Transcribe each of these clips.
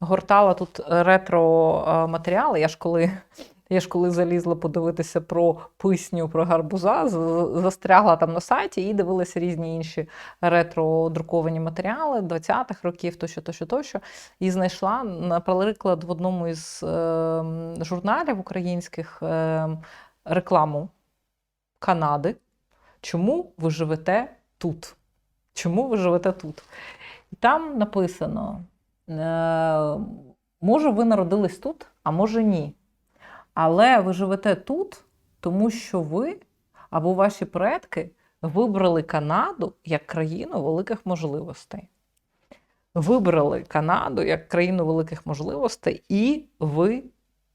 гортала тут ретро е, матеріали. Я ж коли. Я ж коли залізла подивитися про писню про гарбуза, застрягла там на сайті і дивилася різні інші ретро-друковані матеріали 20-х років, тощо, тощо, тощо. І знайшла, наприклад, в одному із е, журналів українських е, рекламу Канади. Чому ви живете тут? Чому ви живете тут? І там написано: може, ви народились тут, а може ні. Але ви живете тут, тому що ви або ваші предки вибрали Канаду як країну великих можливостей. Вибрали Канаду як країну великих можливостей, і ви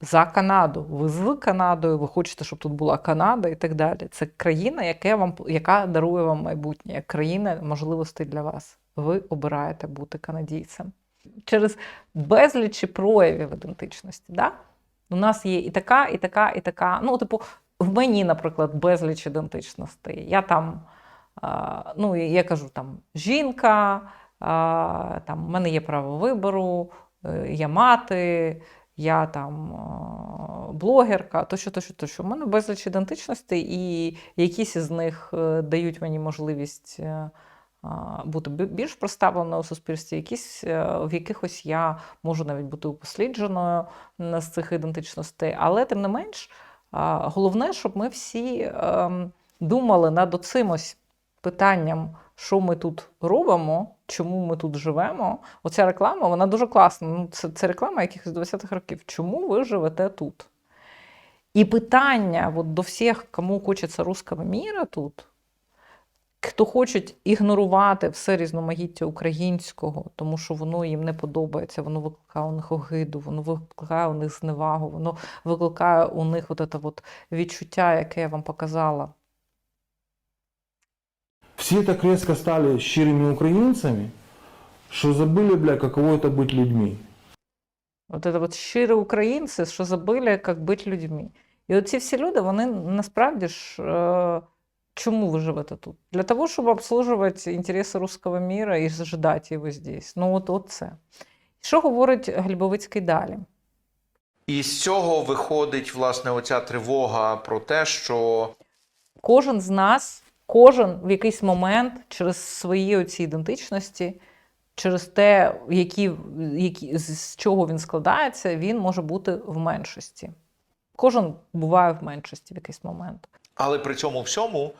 за Канаду. Ви з Канадою, ви хочете, щоб тут була Канада і так далі. Це країна, яка, вам, яка дарує вам майбутнє, як країна можливостей для вас. Ви обираєте бути канадійцем. Через безлічі проявів ідентичності. Да? У нас є і така, і така, і така. Ну, типу, в мені, наприклад, безліч ідентичностей. Я там, ну, я кажу, там жінка, там, в мене є право вибору, е, я мати, я там блогерка, тощо, тощо, тощо. У мене безліч ідентичностей, і якісь із них е, дають мені можливість. Бути більш представленою у суспільстві, якісь, е, в якихось я можу навіть бути упослідженою з цих ідентичностей. Але тим не менш, головне, щоб ми всі ем, думали над оцим ось питанням, що ми тут робимо, чому ми тут живемо. Оця реклама, вона дуже класна. Ну, це, це реклама якихось 20-х років. Чому ви живете тут? І питання от, до всіх, кому хочеться русского міра тут, хто хочуть ігнорувати все різноманіття українського, тому що воно їм не подобається, воно викликає у них огиду, воно викликає у них зневагу, воно викликає у них от це от відчуття, яке я вам показала. Все так резко стали щирыми украинцами, что забыли, бля, каково это быть людьми. От це от щирі українці, що забили, як бути людьми. І оці всі люди, вони насправді ж. Е, чому ви живете тут? Для того, щоб обслужувати інтереси руського міра і ждати його здесь. Ну, от, от це. Що говорить Глібовицький далі? І з цього виходить власне оця тривога про те, що Кожен з нас, кожен в якийсь момент через свої оці ідентичності, через те, які, які, з чого він складається, він може бути в меншості. Кожен буває в меншості в якийсь момент. Але при цьому всьому,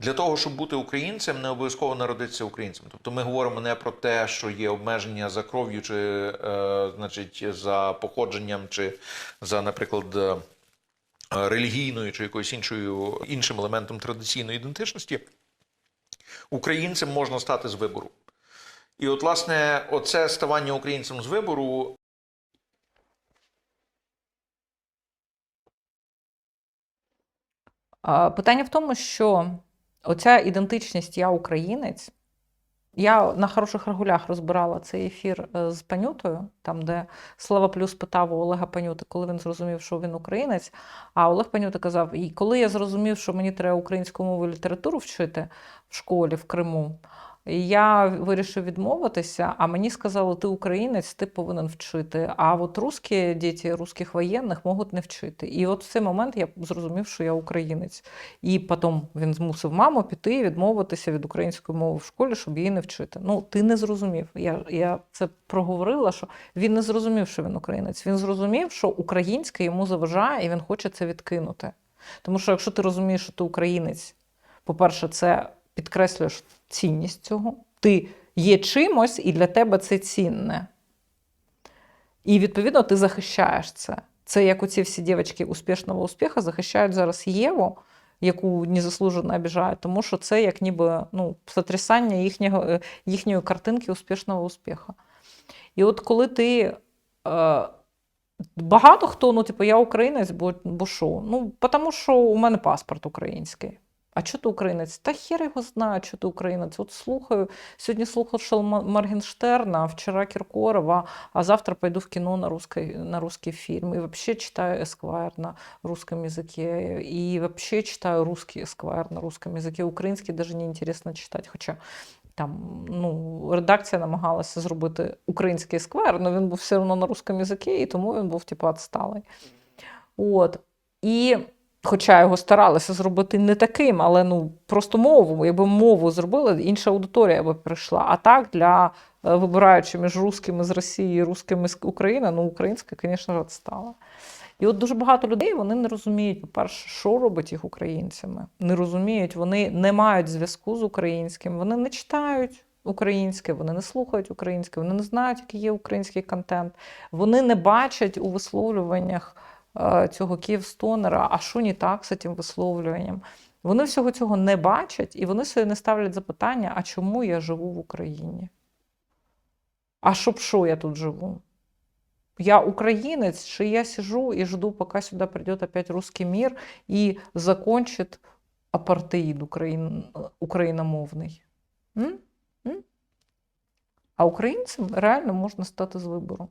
для того, щоб бути українцем, не обов'язково народитися українцем. Тобто ми говоримо не про те, що є обмеження за кров'ю, чи е, значить, за походженням, чи за, наприклад, е, релігійною чи якоюсь іншою іншим елементом традиційної ідентичності. Українцем можна стати з вибору. І от, власне, оце ставання українцем з вибору Питання в тому, що оця ідентичність я українець. Я на хороших регулях розбирала цей ефір е, з Панютою, там, де Слава Плюс питав у Олега Панюти, коли він зрозумів, що він українець. А Олег Панюта казав: і коли я зрозумів, що мені треба українську мову і літературу вчити в школі в Криму, я вирішив відмовитися, а мені сказали, ти українець, ти повинен вчити. А от русські діти русських воєнних можуть не вчити. І от в цей момент я зрозумів, що я українець. І потім він змусив маму піти і відмовитися від української мови в школі, щоб її не вчити. Ну, ти не зрозумів. Я, я це проговорила, що він не зрозумів, що він українець. Він зрозумів, що українське йому заважає, і він хоче це відкинути. Тому що якщо ти розумієш, що ти українець, по-перше, це підкреслюєш цінність цього. Ти є чимось, і для тебе це цінне. І відповідно ти захищаєш це. Це як оці всі дівчатки успішного успіху захищають зараз Єву, яку незаслужено обіжають, тому що це як ніби ну, сотрясання їхнього, е, їхньої картинки успішного успіху. І от коли ти. Е, Багато хто, ну, типу, я українець, бо, бо що? Ну, тому що у мене паспорт український. А чого ти українець? Та хер його знає, що ти українець. От слухаю. Сьогодні слухав Моргенштерна, а вчора Кіркорова, а завтра пойду в кино на русский, на русский фильм. И вообще читаю Эсквайр на русском языке. И вообще читаю русский Эсквайр на русском языке. Украинский даже не интересно читать, хотя там там, ну, редакція намагалася зробити український сквер, але він був все одно на русскому язикі, і тому він був типу відсталий. От. І хоча його старалися зробити не таким, але ну, просто мову, якби мову зробили, інша аудиторія би прийшла. А так для е, вибираючи між русскими з Росії русскими з України, ну, українська, звісно, відстала. І от дуже багато людей вони не розуміють, по-перше, що робить їх українцями. Не розуміють, вони не мають зв'язку з українським, вони не читають українське, вони не слухають українське, вони не знають, який є український контент. Вони не бачать у висловлюваннях цього Київстонера, а що не так з цим висловлюванням. Вони всього цього не бачать, і вони собі не ставлять запитання, а чому я живу в Україні? А щоб що я тут живу? Я украинец, что я сижу и жду, пока сюда придет опять русский мир и закончит апартеїд украин, україномовний. М? М? А українцям реально можна стати з вибору.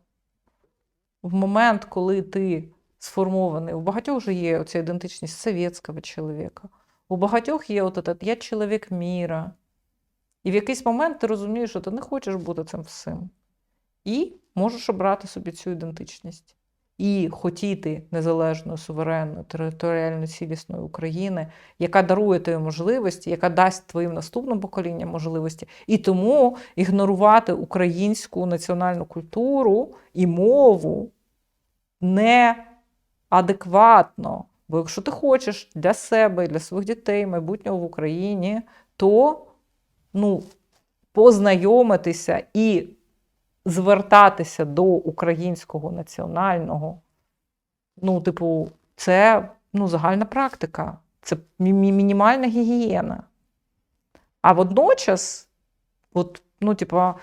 В момент, коли ти сформований, у багатьох вже є оця ідентичність совєтського чоловіка, у багатьох є от этот «я чоловік міра. І в якийсь момент ти розумієш, що ти не хочеш бути цим всім. І можеш обрати собі цю ідентичність. І хотіти незалежної, суверенної, територіально цілісної України, яка дарує тобі можливості, яка дасть твоїм наступним поколінням можливості. І тому ігнорувати українську національну культуру і мову неадекватно. Бо якщо ти хочеш для себе і для своїх дітей майбутнього в Україні, то ну, познайомитися і звертатися до українського національного, ну, типу, це ну, загальна практика, це мі- мі- мінімальна гігієна. А водночас, от, ну, типу,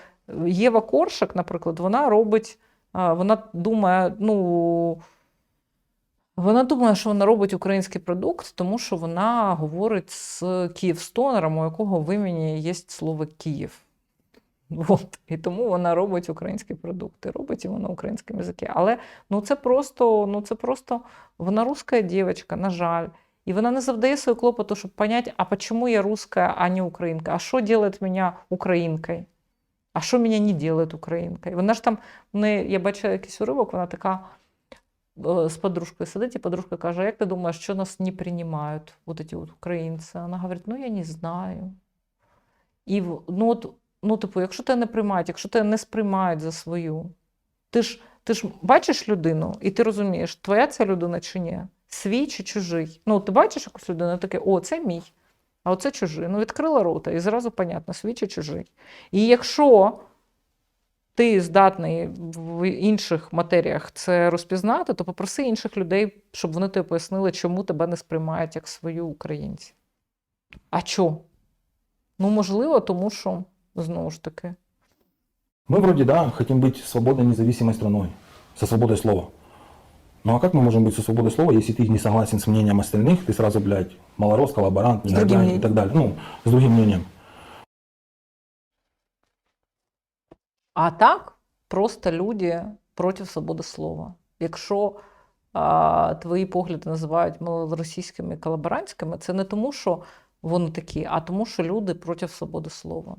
Єва Коршак, наприклад, вона робить, вона думає, ну. Вона думає, що вона робить український продукт, тому що вона говорить з Київстонером, у якого в імені є слово Київ. От. І тому вона робить українські продукти, робить його на українському язикі. Але ну, це просто, ну, це просто вона руська дівчинка, на жаль. І вона не завдає свою клопоту, щоб понять, а чому я русская, а не українка? А що робить мене українкою? А що мене не робить українкою? Вона ж там, в неї, я бачила якийсь уривок, вона така е, з подружкою сидить, і подружка каже: як ти думаєш, що нас не приймають, вот эти вот українці? Вона говорить, ну я не знаю. І ну, от, ну, типу, якщо тебе не приймають, якщо тебе не сприймають за свою, ти ж, ти ж бачиш людину, і ти розумієш, твоя ця людина чи ні, свій чи чужий. Ну, ти бачиш якусь людину, таке, о, це мій, а оце чужий. Ну, відкрила рота, і зразу понятно, свій чи чужий. І якщо ти здатний в інших матеріях це розпізнати, то попроси інших людей, щоб вони тобі пояснили, чому тебе не сприймають як свою українці. А чо? Ну, можливо, тому що, знову ж таки, Мы вроде, да, хотим быть свободной, независимой страной, со свободой слова. Ну а как мы можем быть со свободой слова, если ты не согласен с мнением остальных, ты сразу, блядь, малорос, коллаборант, С другим негодяй и мнением. так далее. Ну, с другим мнением. А так просто люди проти свободи слова. Якщо а, твої погляди називають малоросійськими колаборантськими, це не тому, що вони такі, а тому, що люди проти свободи слова.